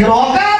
Krokat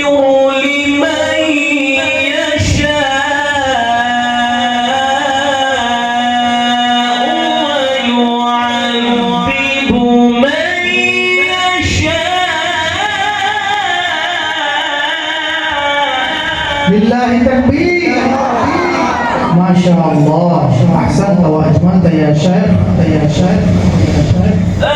لله تكبير. ما شاء الله. أحسنت وأجملت يا شيخ. يا شيخ. يا شيخ.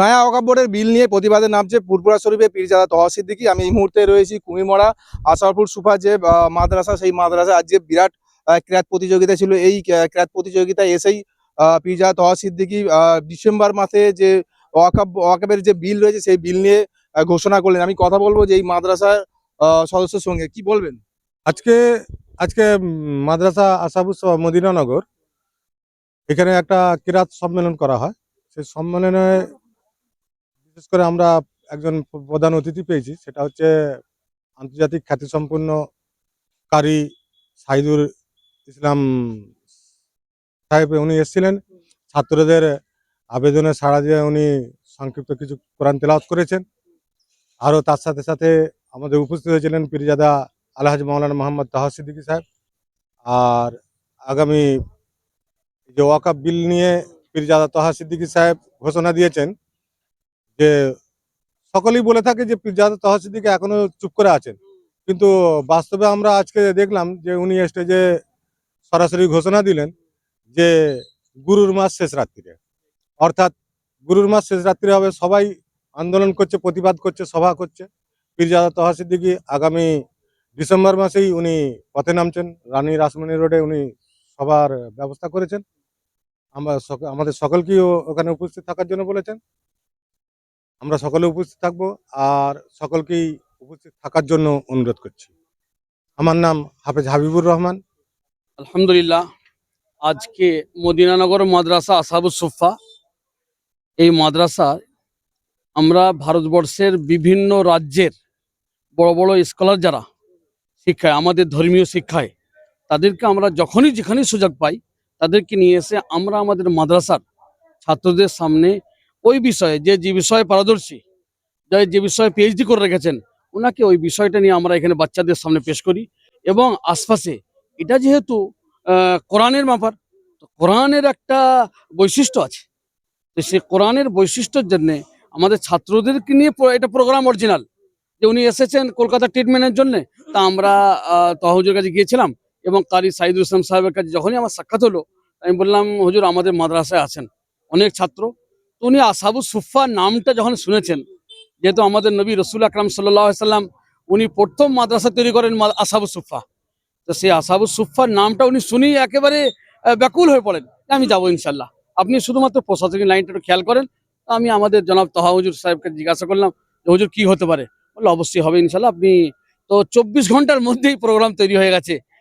নয়া বোর্ডের বিল নিয়ে প্রতিবাদে নামছে পুরপুরা শরীফে পীরজাদা তহা সিদ্দিকি। আমি এই মুহূর্তে রয়েছি কুমিমড়া আসারপুর সুফা যে মাদ্রাসা সেই মাদ্রাসা আজ যে বিরাট আহ, ক্রীড়াত প্রতিযোগিতা ছিল এই আহ, প্রতিযোগিতায় এসেই পীরজাদা তহা সিদ্দিকি ডিসেম্বর মাসে যে ওয়াকাব ওয়াকাবের যে বিল রয়েছে সেই বিল নিয়ে ঘোষণা করলেন। আমি কথা বলব যে এই মাদ্রাসার সদস্যের সঙ্গে। কি বলবেন? আজকে আজকে মাদ্রাসা আসাবুস মদিনানগর এখানে একটা কিরাত সম্মেলন করা হয়। সেই সম্মেলনে বিশেষ করে আমরা একজন প্রধান অতিথি পেয়েছি, সেটা হচ্ছে আন্তর্জাতিক খ্যাতিসম্পন্ন কারি সাইদুর ইসলাম সাহেব, উনি এসেছিলেন। ছাত্রদের আবেদনে সাড়া দিয়ে উনি সংক্ষিপ্ত কিছু কোরআন তেলাওয়াত করেছেন। আরও তার সাথে সাথে আমাদের উপস্থিত হয়েছিলেন পীরজাদা আলহাজ মাওলানা মোহাম্মদ তাহা সিদ্দিকী সাহেব। আর আগামী যে ওয়াকাব বিল নিয়ে পীরজাদা তাহা সিদ্দিকী সাহেব ঘোষণা দিয়েছেন যে সকলেই বলে থাকে যে পীরজাদা তাহা এখনও চুপ করে আছেন। কিন্তু বাস্তবে আমরা আজকে দেখলাম যে উনি স্টেজে সরাসরি ঘোষণা দিলেন যে গুরুর মাস শেষ রাত্রিরে অর্থাৎ গুরুর মাস শেষ রাত্রি হবে, সবাই আন্দোলন করছে, প্রতিবাদ করছে, সভা করছে। পীরজাদা তহা সিদ্দিকী আগামী ডিসেম্বর মাসেই উনি পথে নামছেন। রানী রাসমণি রোডে উনি সবার ব্যবস্থা করেছেন। আমরা আমাদের সকলকেই ওখানে উপস্থিত থাকার জন্য বলেছেন। আমরা সকলে উপস্থিত থাকব আর সকলকেই উপস্থিত থাকার জন্য অনুরোধ করছি। আমার নাম হাফেজ হাবিবুর রহমান। আলহামদুলিল্লাহ, আজকে মদিনানগর মাদ্রাসা আসাবুস সুফা এই মাদ্রাসা আমরা ভারতবর্ষের বিভিন্ন রাজ্যের বড় বড় স্কলার যারা শিক্ষায়, আমাদের ধর্মীয় শিক্ষায়, তাদেরকে আমরা যখনই যেখানেই সুযোগ পাই, তাদেরকে নিয়ে এসে আমরা আমাদের মাদ্রাসার ছাত্রদের সামনে ওই বিষয়ে, যে যে বিষয়ে পারদর্শী যে যে বিষয়ে পিএইচডি করে রেখেছেন ওনাকে ওই বিষয়টা নিয়ে আমরা এখানে বাচ্চাদের সামনে পেশ করি এবং আশপাশে, এটা যেহেতু কোরআনের ব্যাপার কোরআনের একটা বৈশিষ্ট্য আছে। তো সেই কোরআনের বৈশিষ্ট্যর জন্যে আমাদের ছাত্রদেরকে নিয়ে এটা প্রোগ্রাম অরিজিনাল যে উনি এসেছেন কলকাতা ট্রিটমেন্টের জন্য, তা আমরা তহজুর কাছে গিয়েছিলাম এবং কারি সাইদুল ইসলাম সাহেবের কাছে যখনই আমার সাক্ষাৎ হলো, আমি বললাম, হুজুর, আমাদের মাদ্রাসায় আছেন। অনেক ছাত্র উনি আসাবু সুফা নামটা যখন শুনেছেন, যেহেতু আমাদের নবী রসুল আকরাম সাল্লাহ সাল্লাম, উনি প্রথম মাদ্রাসা তৈরি করেন আসাবু সুফা তো সেই আসাবু সুফার নামটা উনি শুনেই একেবারে ব্যাকুল হয়ে পড়েন আমি যাব ইনশাল্লাহ আপনি শুধুমাত্র প্রশাসনিক লাইনটা একটু খেয়াল করেন। আমি আমাদের জনাব তহা হুজুর সাহেবকে জিজ্ঞাসা করলাম হুজুর, কি হতে পারে? বলল, অবশ্যই হবে ইনশাল্লাহ আপনি তো চব্বিশ ঘণ্টার মধ্যেই প্রোগ্রাম তৈরি হয়ে গেছে।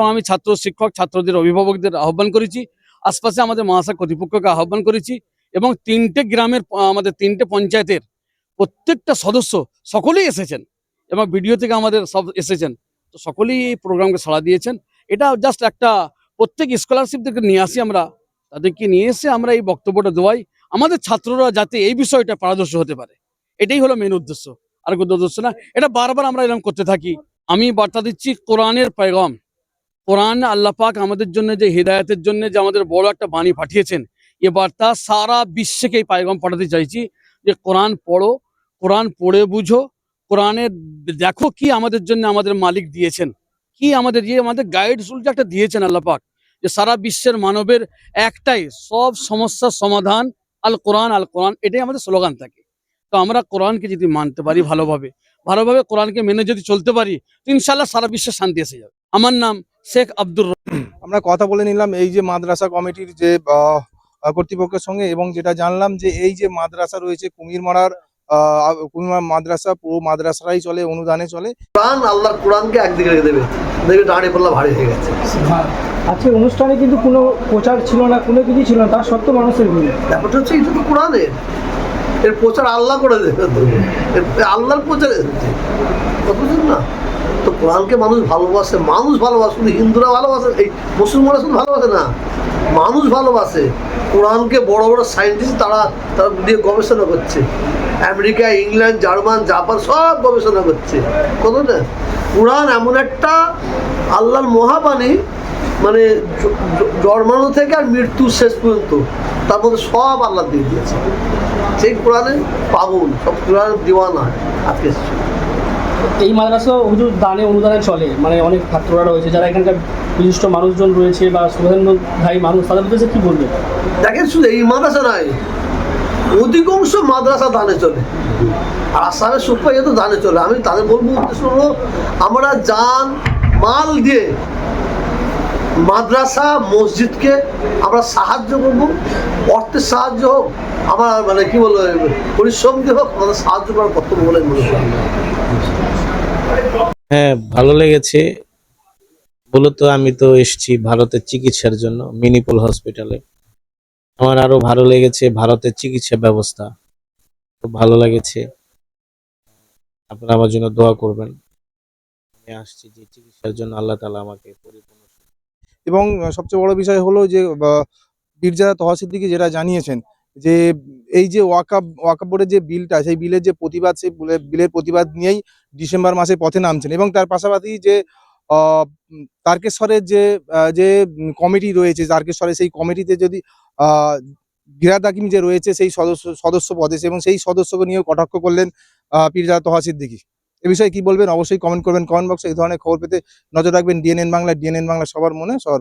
এবং আমি ছাত্র শিক্ষক, ছাত্রদের অভিভাবকদের আহ্বান করেছি। আশপাশে আমাদের মহাশা কর্তৃপক্ষকে আহ্বান করেছি এবং তিনটে গ্রামের, আমাদের তিনটে পঞ্চায়েতের প্রত্যেকটা সদস্য সকলেই এসেছেন এবং ভিডিও থেকে আমাদের সব এসেছেন। তো সকলেই এই প্রোগ্রামকে সাড়া দিয়েছেন। এটা জাস্ট একটা প্রত্যেক স্কলারশিপদেরকে নিয়ে আসি আমরা। তাদেরকে নিয়ে এসে আমরা এই বক্তব্যটা দেওয়াই। আমাদের ছাত্ররা যাতে এই বিষয়টা পারদর্শী হতে পারে। এটাই হলো মেন উদ্দেশ্য। আর কোনো উদ্দেশ্য না। এটা বারবার আমরা এরকম করতে থাকি। আমি বার্তা দিচ্ছি, কোরআনের পেগম। কোরআন আল্লাহ পাক আমাদের জন্য যে হৃদায়তের জন্য যে আমাদের বড় একটা বাণী পাঠিয়েছেন এ বার্তা সারা বিশ্বকে এই পায়গাম পাঠাতে চাইছি যে কোরআন পড়ো, কোরআন পড়ে বুঝো কোরআনের দেখো কি আমাদের জন্য আমাদের মালিক দিয়েছেন, কি আমাদের ইয়ে আমাদের গাইড যে একটা দিয়েছেন আল্লাহ পাক, যে সারা বিশ্বের মানবের একটাই সব সমস্যার সমাধান আল কোরআন আল কোরআন, এটাই আমাদের স্লোগান থাকে। তো আমরা কোরআনকে যদি মানতে পারি ভালোভাবে ভালোভাবে কোরআনকে মেনে যদি চলতে পারি, তো ইনশাল্লাহ সারা বিশ্বে শান্তি এসে যাবে। আমার নাম শেখ আব্দুর আমরা কথা বলে নিলাম এই যে মাদ্রাসা কমিটির যে কর্তৃপক্ষের সঙ্গে এবং যেটা জানলাম যে এই যে মাদ্রাসা রয়েছে কুমিরমারার আহ, কুমিরমারা মাদ্রাসা পুরো মাদ্রাসারাই চলে অনুদানে চলে। কোরআন আল্লাহর কোরআনকে একদিকে রেখে দেবে। দেখবে দাঁড়িয়ে পাল্লা ভারী হয়ে গেছে। আজকে অনুষ্ঠানে কিন্তু কোনো প্রচার ছিল না কোনো কিছু ছিল না তার সত্ত্বেও মানুষের ভিড়। ব্যাপারটা হচ্ছে এটা তো কোরআনের। এর প্রচার আল্লাহ করে দেবে তো। আল্লাহর প্রচার বুঝলেন না? তো কোরআনকে মানুষ ভালোবাসে মানুষ ভালোবাসে, শুধু হিন্দুরা ভালোবাসে, এই মুসলমানরা শুধু ভালোবাসে না, মানুষ ভালোবাসে। কোরআনকে বড় বড় সায়েন্টিস্ট তারা তারা দিয়ে গবেষণা করছে। আমেরিকা, ইংল্যান্ড, জার্মান, জাপান সব গবেষণা করছে। কত না? কোরআন এমন একটা আল্লাহর মহাবাণী মানে জন্মানো থেকে আর মৃত্যু শেষ পর্যন্ত। তার মধ্যে সব আল্লাহ দিয়ে দিয়েছে। সেই কোরআনে পাগল সব কোরআন দিওয়ানা আজকে। এই মাদ্রাসা হুজুর দানে অনুদানে চলে মানে অনেক ছাত্ররা রয়েছে যারা এখানকার বিশিষ্ট মানুষজন রয়েছে বা সুধান্ধায়ী মানুষ তাদের উদ্দেশ্যে কি বলবে? দেখেন শুধু এই মাদ্রাসা নয় অধিকাংশ মাদ্রাসা দানে চলে। আর আসামের সুপাই তো দানে চলে। আমি তাদের বলব উদ্দেশ্য হলো আমরা যান মাল দিয়ে মাদ্রাসা মসজিদকে আমরা সাহায্য করব। অর্থের সাহায্য হোক আমার মানে কি বলব পরিশ্রম দিয়ে হোক আমাদের সাহায্য করার কর্তব্য বলে মনে করি। হ্যাঁ ভালো লেগেছে। মূলত আমি তো এসেছি ভারতের চিকিৎসার জন্য মিনিপল হসপিটালে। আমার আরও ভালো লেগেছে ভারতের চিকিৎসা ব্যবস্থা। খুব ভালো লেগেছে। আপনারা আমার জন্য দোয়া করবেন। আমি আসছি যে চিকিৎসার জন্য আল্লাহ তালা আমাকে পরিপূর্ণ এবং সবচেয়ে বড় বিষয় হলো যে পীরজাদা তহসিদ্দিকি যেটা জানিয়েছেন যে এই যে ওয়াকাব ওয়াকাব বোর্ডের যে বিলটা সেই বিলের যে প্রতিবাদ সেই বিলের- প্রতিবাদ নিয়েই ডিসেম্বর মাসে পথে নামছেন এবং তার পাশাপাশি যে তারকেশ্বরের যে যে কমিটি রয়েছে তারকেশ্বরের সেই কমিটিতে যদি গিরাদ হাকিম যে রয়েছে সেই সদস্য সদস্য পদে এবং সেই সদস্যকে নিয়েও কটাক্ষ করলেন আহ, পীরজাদা তহসিদ্দিকি এ বিষয়ে কি বলবেন? অবশ্যই কমেন্ট করবেন। কমেন্ট বক্সে এই ধরনের খবর পেতে নজর রাখবেন। ডিএনএন বাংলা ডিএনএন বাংলা সবার মনে সবার